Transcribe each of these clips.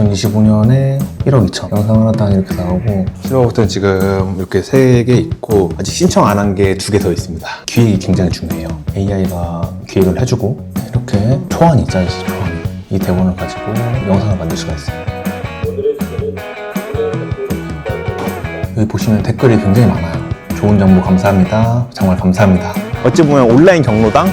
2025년에 1억 2천. 영상 하나 당 이렇게 나오고. 실버 버튼 지금 이렇게 3개 있고 아직 신청 안 한 게 두 개 더 있습니다. 기획이 굉장히 중요해요. AI가 기획을 해주고 이렇게 초안이 짜있어요 초안이. 이 대본을 가지고 영상을 만들 수가 있어요. 여기 보시면 댓글이 굉장히 많아요. 좋은 정보 감사합니다. 정말 감사합니다. 어찌 보면 온라인 경로당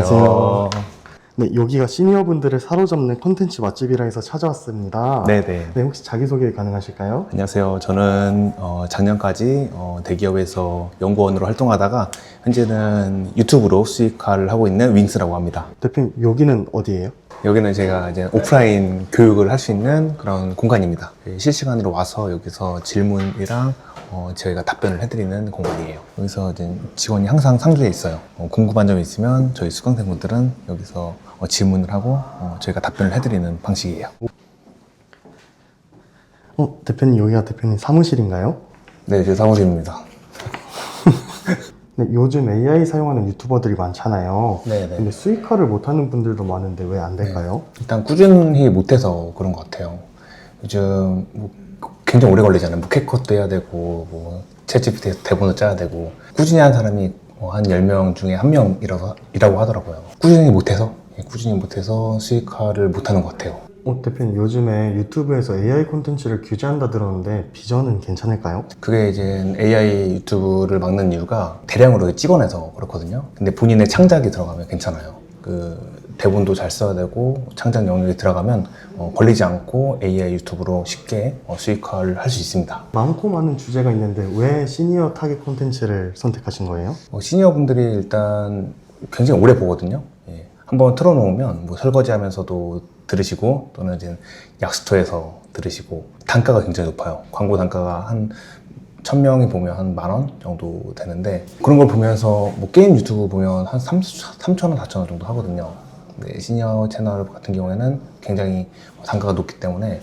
안녕하세요. 네, 여기가 시니어분들을 사로잡는 콘텐츠 맛집이라 해서 찾아왔습니다. 네네. 네, 혹시 자기소개 가능하실까요? 안녕하세요. 저는 어, 작년까지 어, 대기업에서 연구원으로 활동하다가 현재는 유튜브로 수익화를 하고 있는 윙스라고 합니다. 대표님, 여기는 어디예요? 여기는 제가 이제 오프라인 교육을 할 수 있는 그런 공간입니다. 실시간으로 와서 여기서 질문이랑 어, 저희가 답변을 해드리는 공간이에요. 여기서 이제 직원이 항상 상주에 있어요. 어, 궁금한 점이 있으면 저희 수강생분들은 여기서 어, 질문을 하고 어, 저희가 답변을 해드리는 방식이에요. 어, 대표님, 여기가 대표님 사무실인가요? 네, 제 사무실입니다. 네, 요즘 AI 사용하는 유튜버들이 많잖아요. 네네. 근데 수익화를 못하는 분들도 많은데 왜 안 될까요? 일단 꾸준히 못해서 그런 것 같아요. 요즘 뭐 굉장히 오래 걸리잖아요. 뭐 캐컷도 해야 되고 뭐 챗GPT 대본을 짜야 되고 꾸준히 한 사람이 뭐 한 10명 중에 한 명이라고 이라고 하더라고요. 꾸준히 못해서 예, 꾸준히 못해서 수익화를 못하는 것 같아요. 어, 대표님, 요즘에 유튜브에서 AI 콘텐츠를 규제한다 들었는데 비전은 괜찮을까요? 그게 이제 AI 유튜브를 막는 이유가 대량으로 찍어내서 그렇거든요. 근데 본인의 창작이 들어가면 괜찮아요. 그 대본도 잘 써야 되고 창작 영역이 들어가면 어, 걸리지 않고 AI 유튜브로 쉽게 어, 수익화를 할 수 있습니다. 많고 많은 주제가 있는데 왜 시니어 타겟 콘텐츠를 선택하신 거예요? 어, 시니어 분들이 일단 굉장히 오래 보거든요. 예. 한번 틀어놓으면 뭐 설거지하면서도 들으시고 또는 이제 약수터에서 들으시고 단가가 굉장히 높아요. 광고 단가가 한 천명이 보면 한 만 원 정도 되는데 그런 걸 보면서 뭐 게임 유튜브 보면 한 3, 3천 원, 4천 원 정도 하거든요. 근데 시니어 채널 같은 경우에는 굉장히 단가가 높기 때문에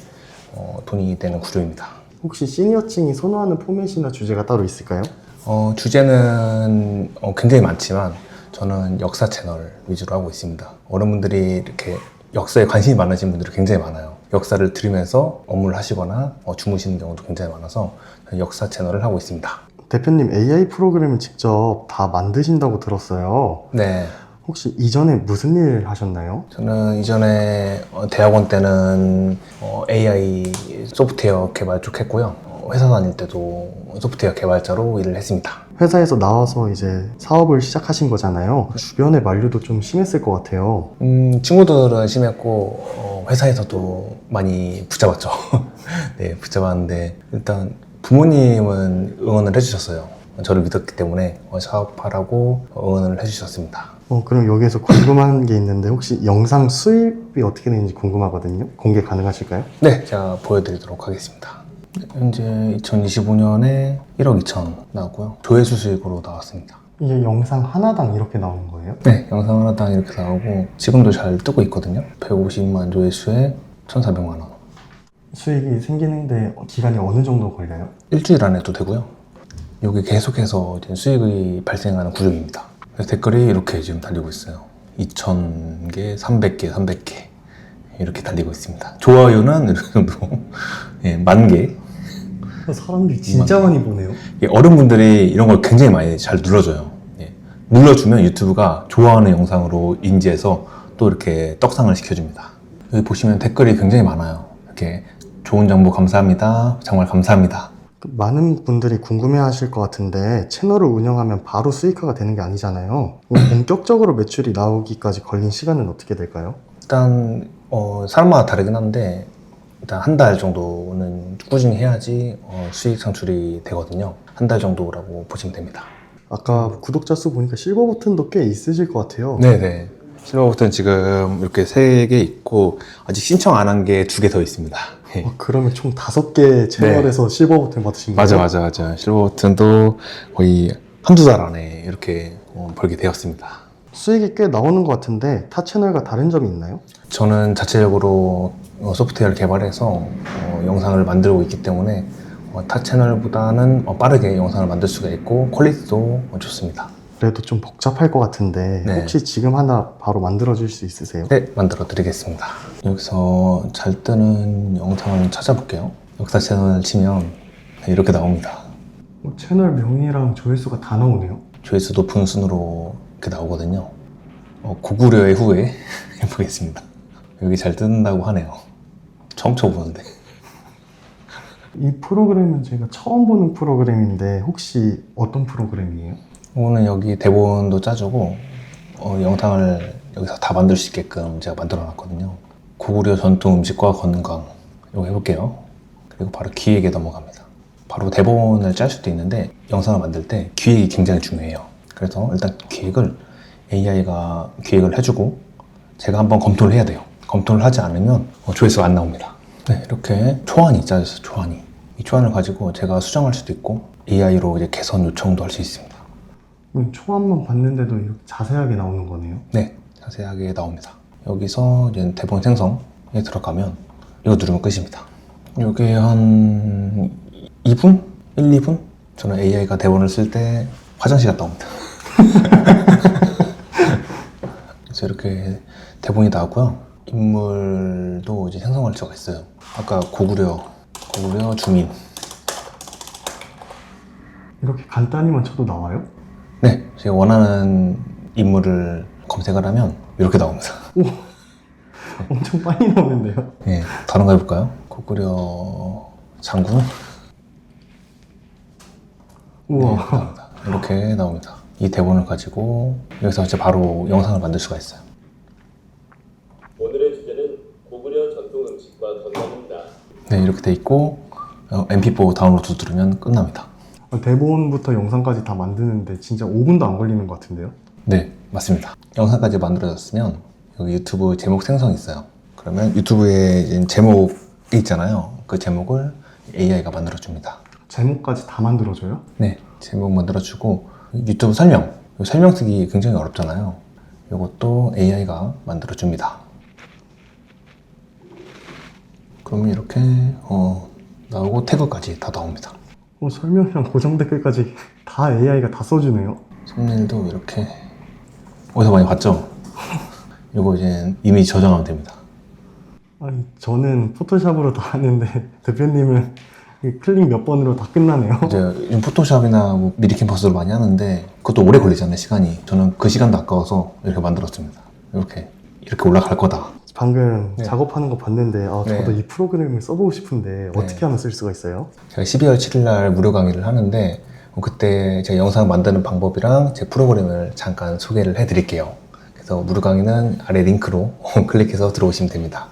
어, 돈이 되는 구조입니다. 혹시 시니어층이 선호하는 포맷이나 주제가 따로 있을까요? 어, 주제는 어, 굉장히 많지만 저는 역사 채널 위주로 하고 있습니다. 어른분들이 이렇게 역사에 관심이 많으신 분들이 굉장히 많아요. 역사를 들으면서 업무를 하시거나 어, 주무시는 경우도 굉장히 많아서 역사 채널을 하고 있습니다. 대표님 AI 프로그램을 직접 다 만드신다고 들었어요. 네. 혹시 이전에 무슨 일 하셨나요? 저는 이전에 어, 대학원 때는 어, AI 소프트웨어 개발 쪽 했고요. 어, 회사 다닐 때도 소프트웨어 개발자로 일을 했습니다. 회사에서 나와서 이제 사업을 시작하신 거잖아요. 주변의 만류도 좀 심했을 것 같아요. 음, 친구들은 심했고 어, 회사에서도 많이 붙잡았죠. 네, 붙잡았는데 일단 부모님은 응원을 해주셨어요. 저를 믿었기 때문에 어, 사업하라고 응원을 해주셨습니다. 어, 그럼 여기에서 궁금한 게 있는데 혹시 영상 수입이 어떻게 되는지 궁금하거든요. 공개 가능하실까요? 네, 제가 보여드리도록 하겠습니다. 현재 2025년에 1억 2천 나왔고요. 조회수 수익으로 나왔습니다. 이게 영상 하나당 이렇게 나오는 거예요? 네, 영상 하나당 이렇게 나오고 지금도 잘 뜨고 있거든요. 150만 조회수에 1,400만 원. 수익이 생기는데 기간이 어느 정도 걸려요? 일주일 안에도 되고요. 여기 계속해서 수익이 발생하는 구조입니다. 댓글이 이렇게 지금 달리고 있어요. 2,000개, 300개, 300개 이렇게 달리고 있습니다. 좋아요는 이 정도, 예, 만 개. 사람들이 진짜 많이 보네요. 예, 어른분들이 이런 걸 굉장히 많이 잘 눌러줘요. 예, 눌러주면 유튜브가 좋아하는 영상으로 인지해서 또 이렇게 떡상을 시켜줍니다. 여기 보시면 댓글이 굉장히 많아요. 이렇게 좋은 정보 감사합니다. 정말 감사합니다. 그 많은 분들이 궁금해하실 것 같은데 채널을 운영하면 바로 수익화가 되는 게 아니잖아요. 그럼 본격적으로 매출이 나오기까지 걸린 시간은 어떻게 될까요? 일단 어, 사람마다 다르긴 한데 일단 한 달 정도는 꾸준히 해야지 어, 수익 창출이 되거든요. 한 달 정도라고 보시면 됩니다. 아까 구독자 수 보니까 실버 버튼도 꽤 있으실 것 같아요. 네네. 실버 버튼 지금 이렇게 세 개 있고 아직 신청 안 한 게 두 개 더 있습니다. 예. 어, 그러면 총 다섯 개 채널에서 실버 버튼 받으신 거예요? 맞아 맞아 맞아. 실버 버튼도 거의 한두 달 안에 이렇게 어, 벌게 되었습니다. 수익이 꽤 나오는 것 같은데 타 채널과 다른 점이 있나요? 저는 자체적으로 어, 소프트웨어를 개발해서 어, 영상을 만들고 있기 때문에 어, 타 채널보다는 어, 빠르게 영상을 만들 수가 있고 퀄리티도 어, 좋습니다. 그래도 좀 복잡할 것 같은데 네. 혹시 지금 하나 바로 만들어 줄 수 있으세요? 네, 만들어 드리겠습니다. 여기서 잘 뜨는 영상을 찾아볼게요. 역사 채널 치면 네, 이렇게 나옵니다. 어, 채널 명이랑 조회수가 다 나오네요. 조회수 높은 순으로 이렇게 나오거든요. 어, 고구려의 후에 해보겠습니다. 여기 잘 뜬다고 하네요. 처음 쳐보는데. 이 프로그램은 제가 처음 보는 프로그램인데 혹시 어떤 프로그램이에요? 오늘 여기 대본도 짜주고 어, 영상을 여기서 다 만들 수 있게끔 제가 만들어 놨거든요. 고구려 전통 음식과 건강 이거 해볼게요. 그리고 바로 기획에 넘어갑니다. 바로 대본을 짤 수도 있는데 영상을 만들 때 기획이 굉장히 중요해요. 그래서 일단 기획을 AI가 기획을 해주고 제가 한번 검토를 해야 돼요. 검토를 하지 않으면 어, 조회수가 안 나옵니다. 네, 이렇게 초안이 짜졌어요. 초안이. 이 초안을 가지고 제가 수정할 수도 있고 AI로 이제 개선 요청도 할 수 있습니다. 그럼 초안만 봤는데도 이렇게 자세하게 나오는 거네요. 네, 자세하게 나옵니다. 여기서 이제 대본 생성에 들어가면 이거 누르면 끝입니다. 이게 한 2분? 1, 2분? 저는 AI가 대본을 쓸 때 화장실 갔다 옵니다. 그래서 이렇게 대본이 나왔고요. 인물도 이제 생성할 수가 있어요. 아까 고구려, 고구려 주민. 이렇게 간단히만 쳐도 나와요? 네, 제가 원하는 인물을 검색을 하면 이렇게 나옵니다. 엄청 빨리 나오는데요. 예, 다른 거 해볼까요? 고구려 장군? 네, 우와. 나옵니다. 이렇게 나옵니다. 이 대본을 가지고 여기서 이제 바로 영상을 만들 수가 있어요. 오늘의 주제는 고구려 전통 음식과 건강입니다. 네, 이렇게 돼 있고 어, MP4 다운로드 누르면 끝납니다. 아, 대본부터 영상까지 다 만드는데 진짜 5분도 안 걸리는 것 같은데요? 네, 맞습니다. 영상까지 만들어졌으면 여기 유튜브 제목 생성이 있어요. 그러면 유튜브에 제목이 있잖아요. 그 제목을 AI가 만들어줍니다. 제목까지 다 만들어줘요? 네, 제목 만들어주고 유튜브 설명, 이 설명 쓰기 굉장히 어렵잖아요. 이것도 AI가 만들어줍니다. 그러면 이렇게 어, 나오고 태그까지 다 나옵니다. 어, 설명이랑 고정 댓글까지 다 AI가 다 써주네요. 썸네일도 이렇게 어디서 많이 봤죠? 이거 이제 이미지 저장하면 됩니다. 아니, 저는 포토샵으로 다 하는데 대표님은 이 클릭 몇 번으로 다 끝나네요. 이제 요즘 포토샵이나 뭐 미리 캠퍼스로 많이 하는데 그것도 오래 걸리잖아요 시간이. 저는 그 시간도 아까워서 이렇게 만들었습니다. 이렇게 이렇게 올라갈 거다. 방금 네. 작업하는 거 봤는데 아, 저도 네. 이 프로그램을 써보고 싶은데 어떻게 하면 쓸 수가 있어요? 제가 12월 7일 날 무료 강의를 하는데 어, 그때 제가 영상 만드는 방법이랑 제 프로그램을 잠깐 소개를 해드릴게요. 그래서 무료 강의는 아래 링크로 클릭해서 들어오시면 됩니다.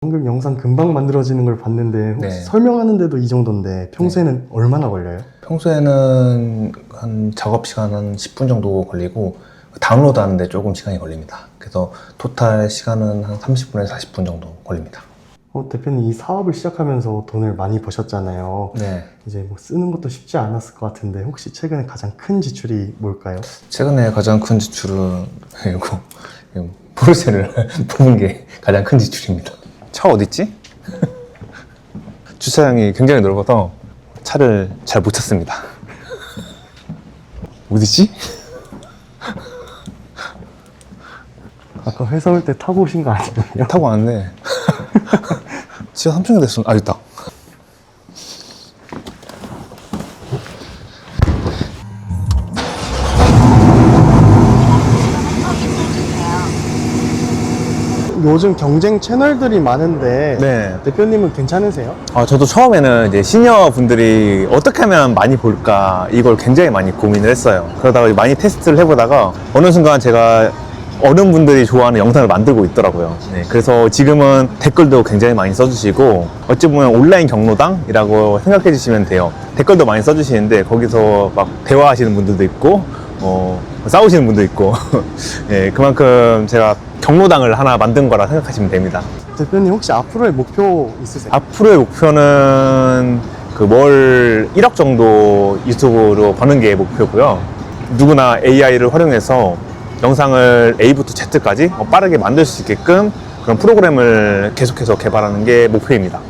방금 영상 금방 만들어지는 걸 봤는데 혹시 네. 설명하는데도 이 정도인데 평소에는 얼마나 걸려요? 평소에는 한 작업 시간 한 10분 정도 걸리고 다운로드 하는데 조금 시간이 걸립니다. 그래서 토탈 시간은 한 30분에서 40분 정도 걸립니다. 어, 대표님 이 사업을 시작하면서 돈을 많이 버셨잖아요. 네. 이제 뭐 쓰는 것도 쉽지 않았을 것 같은데 혹시 최근에 가장 큰 지출이 뭘까요? 최근에 가장 큰 지출은 이거 이거 포르쉐를 뽑은 게 가장 큰 지출입니다. 차 어딨지? 주차장이 굉장히 넓어서 차를 잘 못 찾습니다. 어디지? 아까 회사 올 때 타고 오신 거 아니에요? 타고 왔는데 지가 3층이 됐어. 아 있다. 요즘 경쟁 채널들이 많은데 네. 대표님은 괜찮으세요? 아, 저도 처음에는 이제 시니어 분들이 어떻게 하면 많이 볼까 이걸 굉장히 많이 고민을 했어요. 그러다가 많이 테스트를 해보다가 어느 순간 제가 어른 분들이 좋아하는 영상을 만들고 있더라고요. 네, 그래서 지금은 댓글도 굉장히 많이 써주시고 어찌 보면 온라인 경로당이라고 생각해 주시면 돼요. 댓글도 많이 써주시는데 거기서 막 대화하시는 분들도 있고 뭐 싸우시는 분도 있고 예, 그만큼 제가 경로당을 하나 만든 거라 생각하시면 됩니다. 대표님 혹시 앞으로의 목표 있으세요? 앞으로의 목표는 그 월 1억 정도 유튜브로 버는 게 목표고요. 누구나 AI를 활용해서 영상을 A부터 Z까지 빠르게 만들 수 있게끔 그런 프로그램을 계속해서 개발하는 게 목표입니다.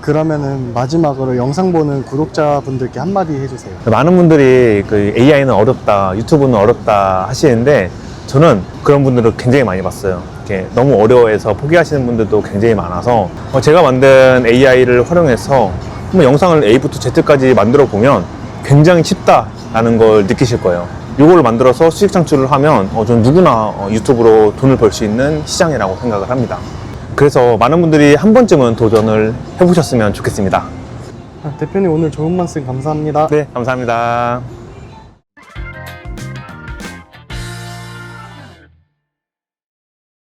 그러면은 마지막으로 영상 보는 구독자분들께 한마디 해주세요. 많은 분들이 그 AI는 어렵다, 유튜브는 어렵다 하시는데 저는 그런 분들을 굉장히 많이 봤어요. 이렇게 너무 어려워해서 포기하시는 분들도 굉장히 많아서 어, 제가 만든 AI를 활용해서 한번 영상을 A부터 Z까지 만들어 보면 굉장히 쉽다라는 걸 느끼실 거예요. 이걸 만들어서 수익 창출을 하면 어, 전 누구나 어, 유튜브로 돈을 벌 수 있는 시장이라고 생각을 합니다. 그래서 많은 분들이 한 번쯤은 도전을 해보셨으면 좋겠습니다. 아, 대표님 오늘 좋은 말씀 감사합니다. 네, 감사합니다.